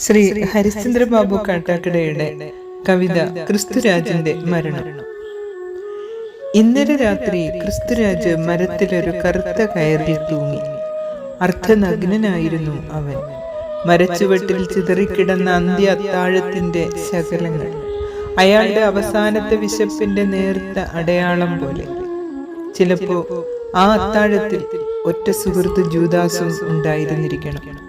ശ്രീ ഹരിശ്ചന്ദ്ര ബാബു കാട്ടാക്കടയുടെ കവിത ക്രിസ്തുരാജന്റെ മരണം. ഇന്നലെ രാത്രി ക്രിസ്തുരാജ് മരത്തിലൊരു കറുത്ത കയറിൽ തൂങ്ങി. അർദ്ധനഗ്നനായിരുന്നു അവൻ. മരച്ചുവട്ടിൽ ചിതറിക്കിടന്ന അന്ത്യ അത്താഴത്തിന്റെ ശകലങ്ങൾ. അയാളുടെ അവസാനത്തെ വിശപ്പിന്റെ നേർത്ത അടയാളം പോലെ. ചിലപ്പോ ആ അത്താഴത്തിൽ ഒറ്റ സുഹൃത്ത് ജൂദാസും ഉണ്ടായിരുന്നിരിക്കണം.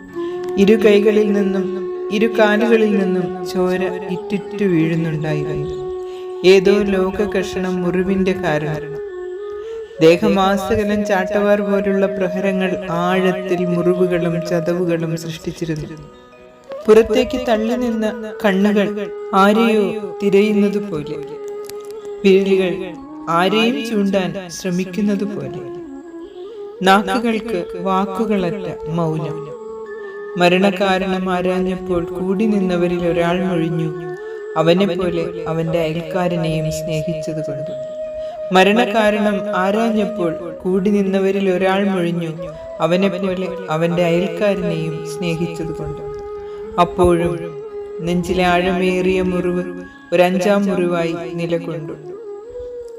ഇരു കൈകളിൽ നിന്നും ഇരു കാലുകളിൽ നിന്നും ചോര ഇറ്റിറ്റു വീഴുന്നുണ്ടായിരുന്നു. ഏതോ ലോകകഷണം മുറിവിന്റെ കാരണം. ദേഹമാസകലം ചാട്ടവാർ പോലുള്ള പ്രഹരങ്ങൾ ആഴത്തിൽ മുറിവുകളും ചതവുകളും സൃഷ്ടിച്ചിരുന്നു. പുറത്തേക്ക് തള്ളി നിന്ന കണ്ണുകൾ ആരെയോ തിരയുന്നത് പോലെ. വിരലുകൾ ആരെയും ചൂണ്ടാൻ ശ്രമിക്കുന്നത് പോലെ. നാക്കുകൾക്ക് വാക്കുകളല്ല മൗനം. മരണകാരണം ആരാഞ്ഞപ്പോൾ കൂടി നിന്നവരിൽ ഒരാൾ മൊഴിഞ്ഞു. അവനെ പോലെ അവന്റെ അയൽക്കാരനെയും സ്നേഹിച്ചത് കൊണ്ട്. മരണകാരണം ആരാഞ്ഞപ്പോൾ കൂടി നിന്നവരിൽ ഒരാൾ മൊഴിഞ്ഞു. അവനെ പോലെ അവന്റെ അയൽക്കാരനെയും സ്നേഹിച്ചത് കൊണ്ട്. അപ്പോഴും നെഞ്ചിലെ ആഴമേറിയ മുറിവ് ഒരഞ്ചാം മുറിവായി നിലകൊണ്ടു.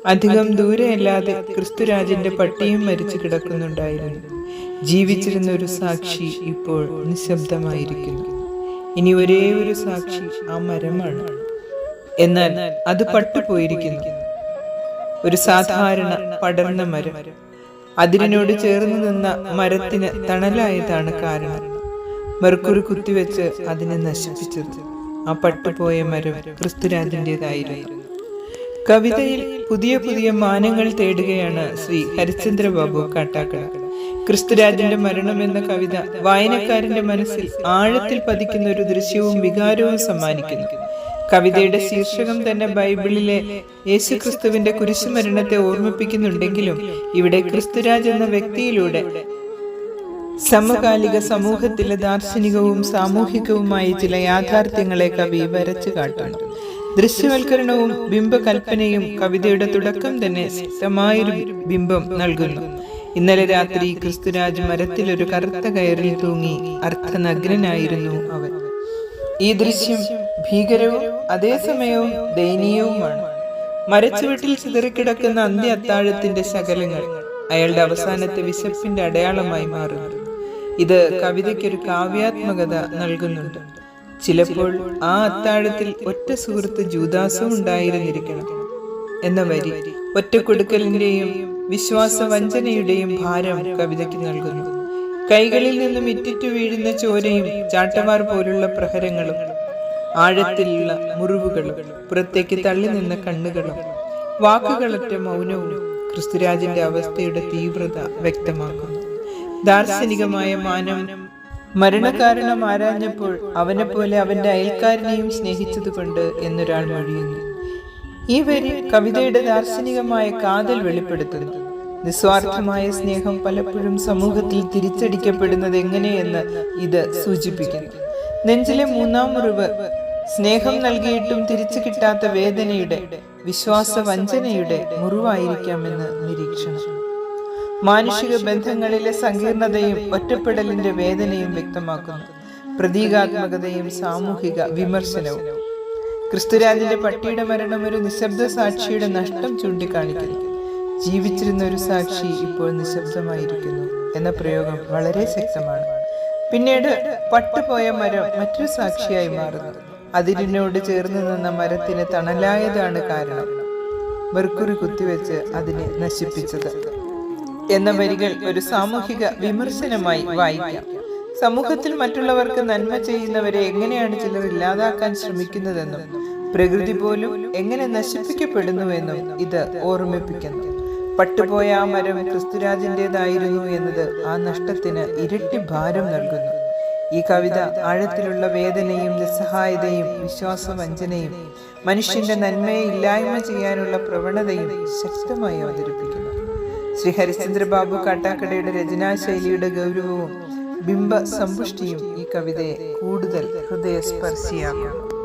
അധികം ദൂരെയല്ലാതെ ക്രിസ്തുരാജന്റെ പട്ടിയും മരിച്ചു കിടക്കുന്നുണ്ടായിരുന്നു. ജീവിച്ചിരുന്ന ഒരു സാക്ഷി ഇപ്പോൾ നിശബ്ദമായിരിക്കുന്നു. ഇനി ഒരേ ഒരു സാക്ഷി ആ മരമാണ്. എന്നാൽ അത് പട്ടുപോയിരിക്കുന്നു. ഒരു സാധാരണ പടർന്ന മരം. അതിരിനോട് ചേർന്ന് നിന്ന മരത്തിന് തണലായതാണ് കാരണം. മെർക്കുറി കുത്തിവെച്ച് അതിനെ നശിപ്പിച്ചത്. ആ പട്ടുപോയ മരം ക്രിസ്തുരാജന്റേതായിരുന്നു. കവിതയിൽ പുതിയ പുതിയ മാനങ്ങൾ തേടുകയാണ് ശ്രീ ഹരിചന്ദ്ര ബാബു കാട്ടാക്കട. ക്രിസ്തുരാജന്റെ മരണം എന്ന കവിത വായനക്കാരന്റെ മനസ്സിൽ ആഴത്തിൽ പതിക്കുന്ന ഒരു ദൃശ്യവും വികാരവും സമ്മാനിക്കുന്നു. കവിതയുടെ ശീർഷകം തന്നെ ബൈബിളിലെ യേശു ക്രിസ്തുവിന്റെ കുരിശുമരണത്തെ ഓർമ്മിപ്പിക്കുന്നുണ്ടെങ്കിലും ഇവിടെ ക്രിസ്തുരാജ് എന്ന വ്യക്തിയിലൂടെ സമകാലിക സമൂഹത്തിലെ ദാർശനികവും സാമൂഹികവുമായ ചില യാഥാർത്ഥ്യങ്ങളെ കവി വരച്ചു കാട്ടുന്നു. ദൃശ്യവൽക്കരണവും ബിംബകൽപ്പനയും കവിതയുടെ തുടക്കം തന്നെ ശക്തമായൊരു ബിംബം നൽകുന്നു. ഇന്നലെ രാത്രി ക്രിസ്തുരാജ് മരത്തിൽ ഒരു കറുത്ത കയറിൽ തൂങ്ങി അർത്ഥനഗ്നനായിരുന്നു അവൻ. ഈ ദൃശ്യം ഭീകരവും അതേസമയവും ദയനീയവുമാണ്. മരച്ചുവട്ടിൽ ചിതറിക്കിടക്കുന്ന അന്ത്യ അത്താഴത്തിന്റെ ശകലങ്ങൾ അയാളുടെ അവസാനത്തെ വിശപ്പിന്റെ അടയാളമായി മാറുന്നു. ഇത് കവിതയ്ക്കൊരു കാവ്യാത്മകത നൽകുന്നുണ്ട്. ചിലപ്പോൾ ആ അത്താഴത്തിൽ ഒറ്റ സുഹൃത്ത് ജൂദാസും ഉണ്ടായിരുന്നിരിക്കണം. എന്ന വരി ഒറ്റ കൊടുക്കലിന്റെയും വിശ്വാസ വഞ്ചനയുടെയും ഭാരം കവിതയ്ക്ക് നൽകുന്നു. കൈകളിൽ നിന്നും ഇറ്റിറ്റു വീഴുന്ന ചോരയും ചാട്ടമാർ പോലുള്ള പ്രഹരങ്ങളും ആഴത്തിലുള്ള മുറിവുകളും പുറത്തേക്ക് തള്ളി നിന്ന കണ്ണുകളും വാക്കുകളൊറ്റ മൗനവും ക്രിസ്തുരാജിന്റെ അവസ്ഥയുടെ തീവ്രത വ്യക്തമാക്കുന്നു. ദാർശനികമായ മാനം മരണകാരണം ആരാഞ്ഞപ്പോൾ അവനെ പോലെ അവന്റെ അയൽക്കാരനെയും സ്നേഹിച്ചതുകൊണ്ട് എന്നൊരാൾ മൊഴിയുന്നു. ഈ വരി കവിതയുടെ ദാർശനികമായ കാതൽ വെളിപ്പെടുത്തുന്നു. നിസ്വാർത്ഥമായ സ്നേഹം പലപ്പോഴും സമൂഹത്തിൽ തിരിച്ചടിക്കപ്പെടുന്നത് എങ്ങനെയെന്ന് ഇത് സൂചിപ്പിക്കുന്നു. നെഞ്ചിലെ മൂന്നാം മുറിവ് സ്നേഹം നൽകിയിട്ടും തിരിച്ചു കിട്ടാത്ത വേദനയുടെ വിശ്വാസ വഞ്ചനയുടെ മുറിവായിരിക്കാമെന്ന് നിരീക്ഷണം. മാനുഷിക ബന്ധങ്ങളിലെ സങ്കീർണതയും ഒറ്റപ്പെടലിന്റെ വേദനയും വ്യക്തമാക്കുന്നു. പ്രതീകാത്മകതയും സാമൂഹിക വിമർശനവും. ക്രിസ്തുരാജിന്റെ പട്ടിയുടെ മരണം ഒരു നിശബ്ദ സാക്ഷിയുടെ നഷ്ടം ചൂണ്ടിക്കാണിക്കുന്നു. ജീവിച്ചിരുന്ന ഒരു സാക്ഷി ഇപ്പോൾ നിശബ്ദമായിരിക്കുന്നു എന്ന പ്രയോഗം വളരെ ശക്തമാണ്. പിന്നീട് പട്ടുപോയ മരം മറ്റൊരു സാക്ഷിയായി മാറുന്നു. അതിരിനോട് ചേർന്ന് നിന്ന മരത്തിന് തണലായതാണ് കാരണം. മെർക്കുറി കുത്തിവെച്ച് അതിനെ നശിപ്പിച്ചത്. എന്ന വരികൾ ഒരു സാമൂഹിക വിമർശനമായി വായിക്കാം. സമൂഹത്തിൽ മറ്റുള്ളവർക്ക് നന്മ ചെയ്യുന്നവരെ എങ്ങനെയാണ് ചിലർ ഇല്ലാതാക്കാൻ ശ്രമിക്കുന്നതെന്നും പ്രകൃതി പോലും എങ്ങനെ നശിപ്പിക്കപ്പെടുന്നുവെന്നും ഇത് ഓർമ്മിപ്പിക്കുന്നു. പട്ടുപോയ ആ മരം ക്രിസ്തുരാജിന്റെതായിരുന്നു എന്നത് ആ നഷ്ടത്തിന് ഇരട്ടി ഭാരം നൽകുന്നു. ഈ കവിത ആഴത്തിലുള്ള വേദനയും നിസ്സഹായതയും വിശ്വാസവഞ്ചനയും മനുഷ്യന്റെ നന്മയെ ഇല്ലായ്മ ചെയ്യാനുള്ള പ്രവണതയും ശക്തമായി അവതരിപ്പിക്കുന്നു. ശ്രീ ഹരിശ്ചന്ദ്രബാബു കാട്ടാക്കടയുടെ രചനാശൈലിയുടെ ഗൗരവവും ബിംബ സമ്പുഷ്ടിയും ഈ കവിതയെ കൂടുതൽ ഹൃദയസ്പർശിയാക്കുന്നു.